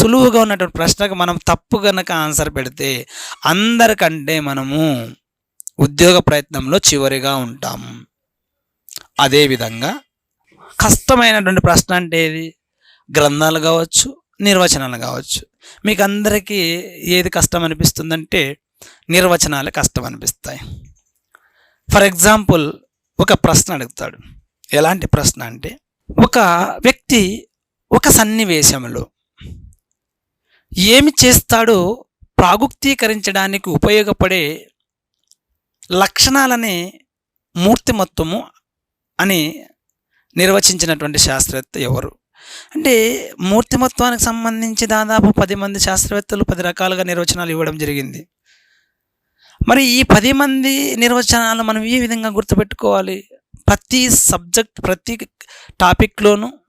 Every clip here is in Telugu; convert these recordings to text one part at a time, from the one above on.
సులువుగా ఉన్నటువంటి ప్రశ్నకు మనం తప్పు కనుక ఆన్సర్ పెడితే అందరికంటే మనము ఉద్యోగ ప్రయత్నంలో చివరిగా ఉంటాం. అదేవిధంగా కష్టమైనటువంటి ప్రశ్న అంటే ఏది? గ్రంథాలు కావచ్చు నిర్వచనాలు కావచ్చు. మీకు అందరికీ ఏది కష్టం అనిపిస్తుందంటే నిర్వచనాలు కష్టం అనిపిస్తాయి. ఫర్ ఎగ్జాంపుల్ ఒక ప్రశ్న అడుగుతాడు. ఎలాంటి ప్రశ్న అంటే ఒక వ్యక్తి ఒక సన్నివేశంలో ఏమి చేస్తాడో ప్రాగుక్తీకరించడానికి ఉపయోగపడే లక్షణాలనే మూర్తిమత్వము అని నిర్వచించినటువంటి శాస్త్రవేత్త ఎవరు? అంటే మూర్తిమత్వానికి సంబంధించి దాదాపు పది మంది శాస్త్రవేత్తలు పది రకాలుగా నిర్వచనాలు ఇవ్వడం జరిగింది. మరి ఈ పది మంది నిర్వచనాలు మనం ఏ విధంగా గుర్తుపెట్టుకోవాలి? ప్రతి సబ్జెక్ట్ ప్రతి టాపిక్లోను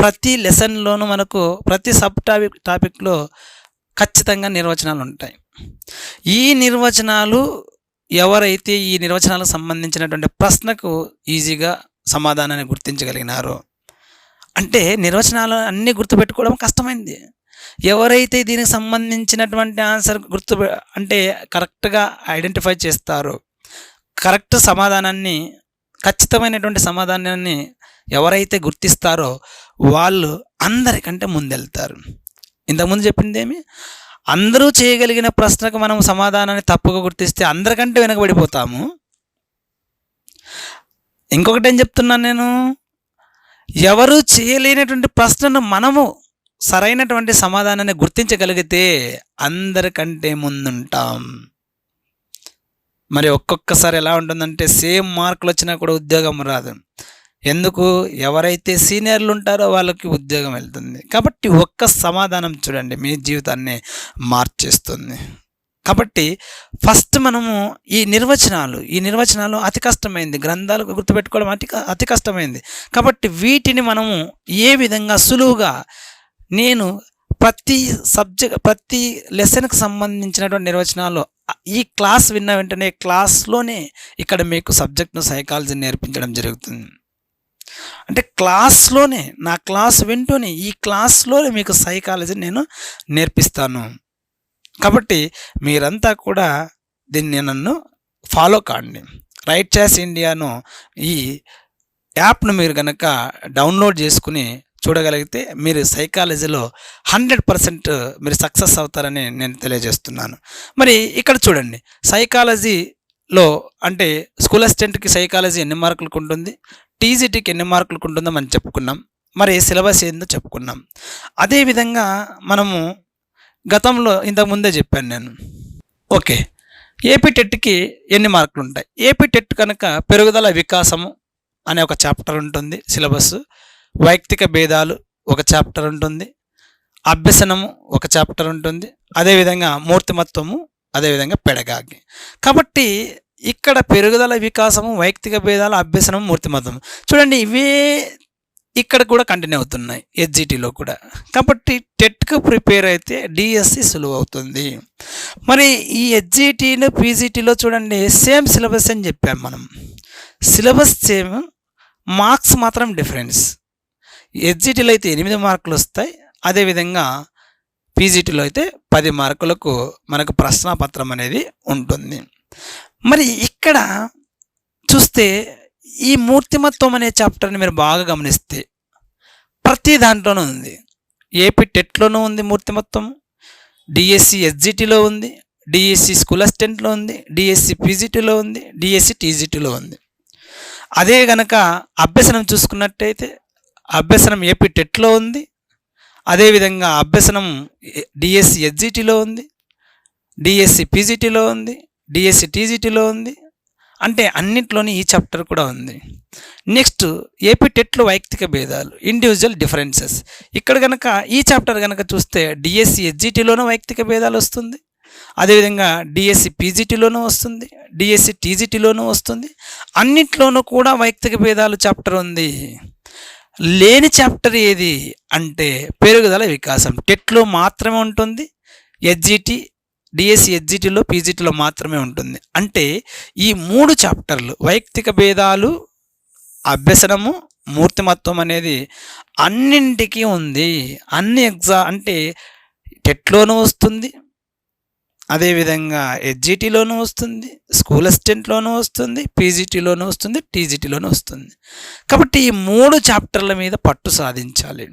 ప్రతి లెసన్లోనూ మనకు ప్రతి సబ్ టాపిక్ టాపిక్లో ఖచ్చితంగా నిర్వచనాలు ఉంటాయి. ఈ నిర్వచనాలు ఎవరైతే ఈ నిర్వచనాలకు సంబంధించినటువంటి ప్రశ్నకు ఈజీగా సమాధానాన్ని గుర్తించగలిగినారో అంటే నిర్వచనాలు అన్నీ గుర్తుపెట్టుకోవడం కష్టమైంది. ఎవరైతే దీనికి సంబంధించినటువంటి ఆన్సర్ గుర్తు అంటే కరెక్ట్గా ఐడెంటిఫై చేస్తారో కరెక్ట్ సమాధానాన్ని ఖచ్చితమైనటువంటి సమాధానాన్ని ఎవరైతే గుర్తిస్తారో వాళ్ళు అందరికంటే ముందెళ్తారు. ఇంతకుముందు చెప్పింది ఏమి అందరూ చేయగలిగిన ప్రశ్నకు మనం సమాధానాన్ని తప్పుగా గుర్తిస్తే అందరికంటే వెనకబడిపోతాము. ఇంకొకటి ఏం చెప్తున్నాను నేను? ఎవరు చేయలేనటువంటి ప్రశ్నను మనము సరైనటువంటి సమాధానాన్ని గుర్తించగలిగితే అందరికంటే ముందుంటాం. మరి ఒక్కొక్కసారి ఎలా ఉంటుందంటే సేమ్ మార్కులు వచ్చినా కూడా ఉద్యోగం రాదు. ఎందుకు? ఎవరైతే సీనియర్లు ఉంటారో వాళ్ళకి ఉద్యోగం వెళ్తుంది. కాబట్టి ఒక్క సమాధానం చూడండి మీ జీవితాన్ని మార్చేస్తుంది. కాబట్టి ఫస్ట్ మనము ఈ నిర్వచనాలు ఈ నిర్వచనాలు అతి కష్టమైంది. గ్రంథాలు గుర్తుపెట్టుకోవడం అతి అతి కష్టమైంది. కాబట్టి వీటిని మనము ఏ విధంగా సులువుగా నేను ప్రతి సబ్జెక్ట్ ప్రతి లెసన్కి సంబంధించినటువంటి నిర్వచనాలు ఈ క్లాస్ విన్న వెంటనే క్లాస్లోనే ఇక్కడ మీకు సబ్జెక్ట్ను సైకాలజీ నేర్పించడం జరుగుతుంది. అంటే క్లాస్లోనే నా క్లాస్ వింటూనే ఈ క్లాస్లోనే మీకు సైకాలజీ నేను నేర్పిస్తాను. కాబట్టి మీరంతా కూడా దీన్ని నన్ను ఫాలో కాండి. రైట్ చాస్ ఇండియాను ఈ యాప్ను మీరు కనుక డౌన్లోడ్ చేసుకుని చూడగలిగితే మీరు సైకాలజీలో హండ్రెడ్ పర్సెంట్ మీరు సక్సెస్ అవుతారని నేను తెలియజేస్తున్నాను. మరి ఇక్కడ చూడండి సైకాలజీలో అంటే స్కూల్ అసిస్టెంట్కి సైకాలజీ ఎన్ని మార్కులకు ఉంటుంది? టీజీటీకి ఎన్ని మార్కులకు ఉంటుందో మనం చెప్పుకున్నాం. మరి సిలబస్ ఏందో చెప్పుకున్నాం. అదేవిధంగా మనము గతంలో ఇంతకుముందే చెప్పాను నేను. ఓకే. ఏపీ టెట్కి ఎన్ని మార్కులు ఉంటాయి? ఏపీ టెట్ కనుక పెరుగుదల వికాసము అనే ఒక చాప్టర్ ఉంటుంది సిలబస్. వైయక్తిక భేదాలు ఒక చాప్టర్ ఉంటుంది. అభ్యసనము ఒక చాప్టర్ ఉంటుంది. అదేవిధంగా మూర్తిమత్వము అదేవిధంగా పెడగాగి. కాబట్టి ఇక్కడ పెరుగుదల వికాసము వైయక్తిక భేదాల అభ్యసనం మూర్తిమతం చూడండి ఇవే ఇక్కడ కూడా కంటిన్యూ అవుతున్నాయి ఎస్జిటిలో కూడా. కాబట్టి టెట్కు ప్రిపేర్ అయితే డిఎస్సి సులువు అవుతుంది. మరి ఈ హెచ్జిటీలో పీజీటీలో చూడండి సేమ్ సిలబస్ అని చెప్పాం మనం. సిలబస్ సేమ్ మార్క్స్ మాత్రం డిఫరెన్స్ ఎస్జిటీలో అయితే ఎనిమిది మార్కులు వస్తాయి అదేవిధంగా పీజీటీలో అయితే పది మార్కులకు మనకు ప్రశ్నాపత్రం అనేది ఉంటుంది. మరి ఇక్కడ చూస్తే ఈ మూర్తిమత్వం అనే చాప్టర్ని మీరు బాగా గమనిస్తే ప్రతి దాంట్లోనూ ఉంది. ఏపీ టెట్లోనూ ఉంది మూర్తిమత్వం డిఎస్సి ఎస్జిటిలో ఉంది డిఎస్సి స్కూల్ అసిస్టెంట్లో ఉంది డిఎస్సి పీజీటీలో ఉంది డిఎస్సి టీజీటీలో ఉంది. అదే గనక అభ్యసనం చూసుకున్నట్టయితే అభ్యసనం ఏపీ టెట్లో ఉంది అదేవిధంగా అభ్యసనం డిఎస్సి ఎస్జిటిలో ఉంది డిఎస్సి పీజీటీలో ఉంది డిఎస్సి టీజీటీలో ఉంది. అంటే అన్నింటిలోని ఈ చాప్టర్ కూడా ఉంది. నెక్స్ట్ ఏపీ టెట్లో వైయక్తిక భేదాలు ఇండివిజువల్ డిఫరెన్సెస్ ఇక్కడ కనుక ఈ చాప్టర్ కనుక చూస్తే డిఎస్సి హెచ్జిటీలోనూ వైయక్తిక భేదాలు వస్తుంది. అదేవిధంగా డిఎస్సి పీజీటీలోనూ వస్తుంది. డిఎస్సి టీజీటీలోనూ వస్తుంది. అన్నిట్లోనూ కూడా వైయక్తిక భేదాలు చాప్టర్ ఉంది. లేని చాప్టర్ ఏది? అంటే పెరుగుదల వికాసం. టెట్లో మాత్రమే ఉంటుంది. ఎస్జిటి డిఎస్సి హెచ్జిటిలో పీజీటీలో మాత్రమే ఉంటుంది. అంటే ఈ మూడు చాప్టర్లు వైయక్తిక భేదాలు అభ్యసనము మూర్తిమత్వం అనేది అన్నింటికీ ఉంది. అన్ని ఎగ్జా అంటే టెట్లోనూ వస్తుంది అదేవిధంగా హెచ్జిటిలోనూ వస్తుంది స్కూల్ అసిస్టెంట్లోనూ వస్తుంది పీజీటీలోనూ వస్తుంది టీజీటీలోనూ వస్తుంది. కాబట్టి ఈ మూడు చాప్టర్ల మీద పట్టు సాధించాలి.